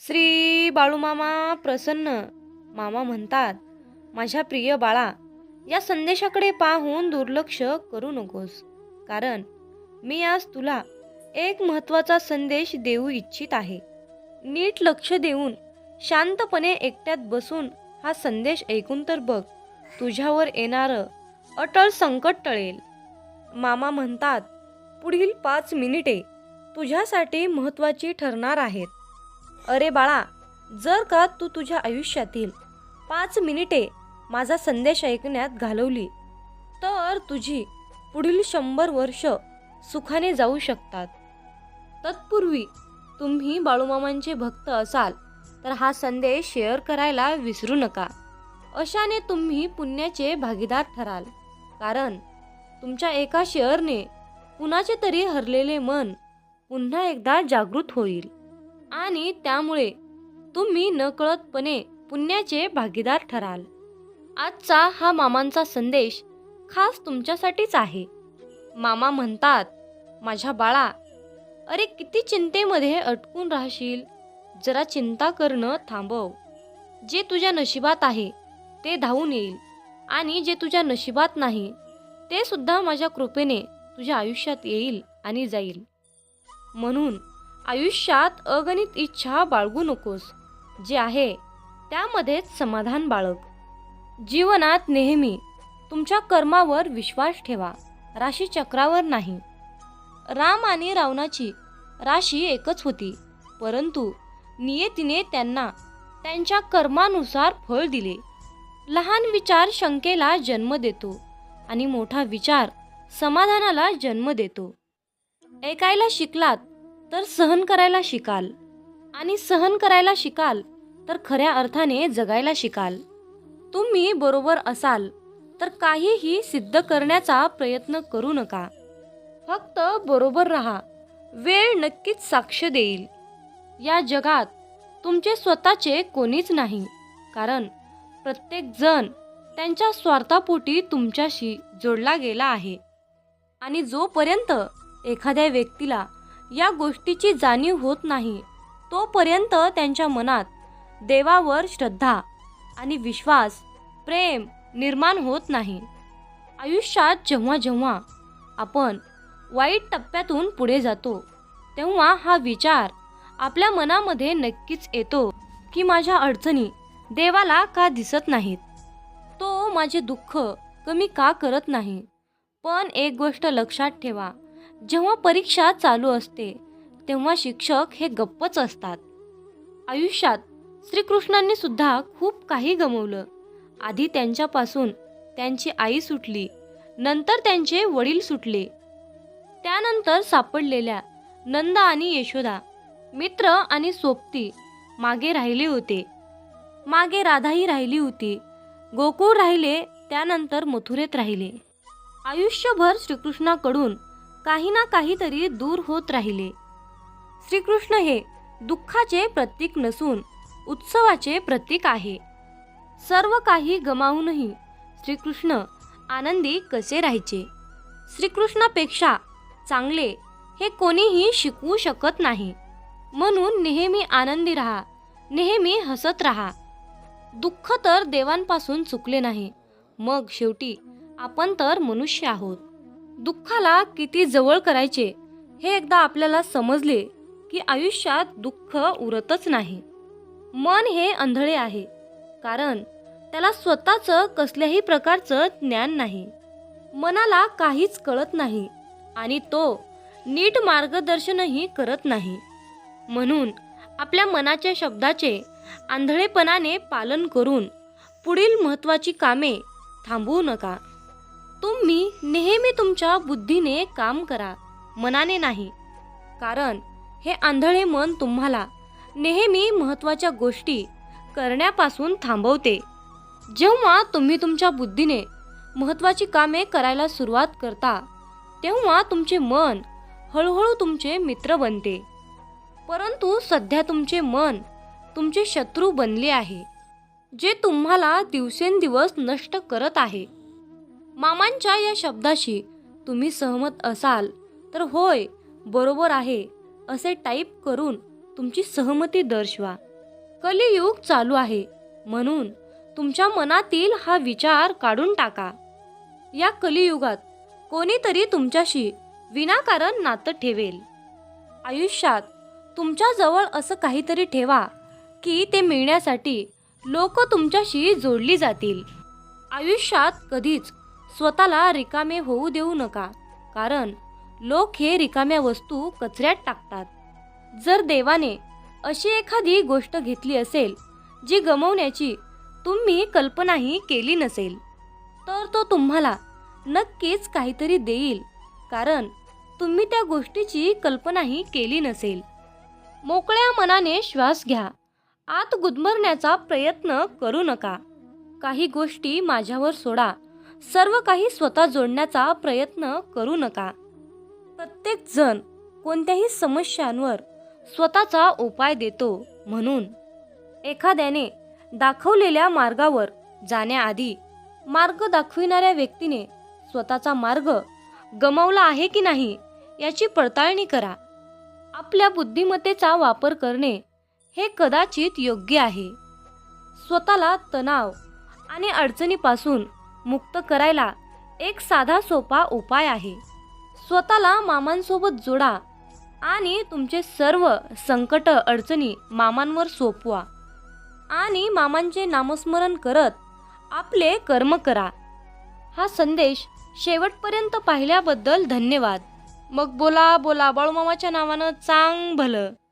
श्री बाळूमामा प्रसन्न. मामा म्हणतात माझ्या प्रिय बाळा या संदेशाकडे पाहून दुर्लक्ष करू नकोस. कारण मी आज तुला एक महत्त्वाचा संदेश देऊ इच्छित आहे. नीट लक्ष देऊन शांतपणे एकट्यात बसून हा संदेश ऐकून तर बघ तुझ्यावर येणारं अटळ संकट टळेल. मामा म्हणतात पुढील पाच मिनिटे तुझ्यासाठी महत्त्वाची ठरणार आहेत. अरे बाळा जर का तू तुझ्या आयुष्यातील पाच मिनिटे माझा संदेश ऐकण्यात घालवली तर तुझी पुढील शंभर वर्ष सुखाने जाऊ शकतात. तत्पूर्वी तुम्ही बाळूमामांचे भक्त असाल तर हा संदेश शेअर करायला विसरू नका. अशाने तुम्ही पुण्याचे भागीदार ठराल कारण तुमच्या एका शेअरने कुणाचे तरी हरलेले मन पुन्हा एकदा जागृत होईल. आणि त्यामुळे तुम्ही नकळतपणे पुण्याचे भागीदार ठराल. आजचा हा मामांचा संदेश खास तुमच्यासाठीच आहे. मामा म्हणतात माझ्या बाळा अरे किती चिंतेमध्ये अटकून राहशील. जरा चिंता करणं थांबव. जे तुझ्या नशिबात आहे ते धावून येईल. आणि जे तुझ्या नशिबात नाही ते सुद्धा माझ्या कृपेने तुझ्या आयुष्यात येईल आणि जाईल. म्हणून आयुष्यात अगणित इच्छा बाळगू नकोस. जे आहे त्यामध्येच समाधान बाळग. जीवनात नेहमी तुमच्या कर्मावर विश्वास ठेवा. राशीचक्रावर नाही. राम आणि रावणाची राशी एकच होती. परंतु नियतीने त्यांना त्यांच्या कर्मानुसार फळ दिले. लहान विचार शंकेला जन्म देतो आणि मोठा विचार समाधानाला जन्म देतो. ऐकायला शिकलात तर सहन करायला शिकाल. आणि सहन करायला शिकाल तर खऱ्या अर्थाने जगायला शिकाल. तुम्ही बरोबर असाल तर काहीही सिद्ध करण्याचा प्रयत्न करू नका. फक्त बरोबर राहा. वेळ नक्कीच साक्ष देईल. या जगात तुमचे स्वतःचे कोणीच नाही कारण प्रत्येक जण त्यांच्या स्वार्थापोटी तुमच्याशी जोडला गेला आहे. आणि जोपर्यंत एखाद्या व्यक्तीला या गोष्टीची जाणीव होत नाही. तोपर्यंत त्यांच्या मनात देवावर श्रद्धा आणि विश्वास प्रेम निर्माण होत नाही. आयुष्यात जेव्हा जेव्हा आपण वाईट टप्प्यातून पुढे जातो तेव्हा हा विचार आपल्या मनामध्ये नक्कीच येतो की माझ्या अडचणी देवाला का दिसत नाहीत? तो माझे दुःख कमी का करत नाही? पण एक गोष्ट लक्षात ठेवा जेव्हा परीक्षा चालू असते तेव्हा शिक्षक हे गप्पच असतात. आयुष्यात श्रीकृष्णांनी सुद्धा खूप काही गमवलं. आधी त्यांच्यापासून त्यांची आई सुटली नंतर त्यांचे वडील सुटले. त्यानंतर सापडलेल्या नंद आणि यशोदा मित्र आणि सोबती मागे राहिले होते. मागे राधाही राहिली होती. गोकुळ राहिले त्यानंतर मथुरेत राहिले. आयुष्यभर श्रीकृष्णाकडून काही ना काहीतरी दूर होत राहिले. श्रीकृष्ण हे दुःखाचे प्रतीक नसून उत्सवाचे प्रतीक आहे. सर्व काही गमावूनही श्रीकृष्ण आनंदी कसे राहायचे? श्रीकृष्णापेक्षा चांगले हे कोणीही शिकवू शकत नाही. म्हणून नेहमी आनंदी राहा नेहमी हसत राहा. दुःख तर देवांपासून चुकले नाही मग शेवटी आपण तर मनुष्य आहोत. दुःखाला किती जवळ करायचे हे एकदा आपल्याला समजले की आयुष्यात दुःख उरतच नाही. मन हे आंधळे आहे कारण त्याला स्वतःचं कसल्याही प्रकारचं ज्ञान नाही. मनाला काहीच कळत नाही आणि तो नीट मार्गदर्शनही करत नाही. म्हणून आपल्या मनाच्या शब्दाचे आंधळेपणाने पालन करून पुढील महत्त्वाची कामे थांबवू नका. तुम्ही नेहमी तुमच्या बुद्धीने काम करा मनाने नाही. कारण हे आंधळे मन तुम्हाला नेहमी महत्त्वाच्या गोष्टी करण्यापासून थांबवते. जेव्हा तुम्ही तुमच्या बुद्धीने महत्त्वाची कामे करायला सुरुवात करता तेव्हा तुमचे मन हळूहळू तुमचे मित्र बनते. परंतु सध्या तुमचे मन तुमचे शत्रू बनले आहे जे तुम्हाला दिवसेंदिवस नष्ट करत आहे. मामांच्या या शब्दाशी तुम्ही सहमत असाल तर होय बरोबर आहे असे टाईप करून तुमची सहमती दर्शवा. कलियुग चालू आहे म्हणून तुमच्या मनातील हा विचार काढून टाका. या कलियुगात कोणीतरी तुमच्याशी विनाकारण नातं ठेवेल. आयुष्यात तुमच्याजवळ असं काहीतरी ठेवा की ते मिळण्यासाठी लोक तुमच्याशी जोडली जातील. आयुष्यात कधीच स्वतःला रिकामे होऊ देऊ नका. कारण लोक हे रिकाम्या वस्तू कचऱ्यात टाकतात. जर देवाने अशी एखादी गोष्ट घेतली असेल जी गमवण्याची तुम्ही कल्पनाही केली नसेल तर तो तुम्हाला नक्कीच काहीतरी देईल कारण तुम्ही त्या गोष्टीची कल्पनाही केली नसेल. मोकळ्या मनाने श्वास घ्या. आत गुदमरण्याचा प्रयत्न करू नका. काही गोष्टी माझ्यावर सोडा. सर्व काही स्वतः जोडण्याचा प्रयत्न करू नका. प्रत्येक जण कोणत्याही समस्यांवर स्वतःचा उपाय देतो म्हणून. एखाद्याने दाखवलेल्या मार्गावर जाण्याआधी मार्ग दाखविणाऱ्या व्यक्तीने स्वतःचा मार्ग गमावला आहे की नाही याची पडताळणी करा. आपल्या बुद्धिमत्तेचा वापर करणे हे कदाचित योग्य आहे. स्वतःला तणाव आणि अडचणीपासून मुक्त करायला एक साधा सोपा उपाय आहे. स्वतःला मामांसोबत जोडा आणि तुमचे सर्व संकट अडचणी मामांवर सोपवा आणि मामांचे नामस्मरण करत आपले कर्म करा. हा संदेश शेवटपर्यंत पाहिल्याबद्दल धन्यवाद. मग बोला बोला बाळूमामाच्या नावानं चांग भलं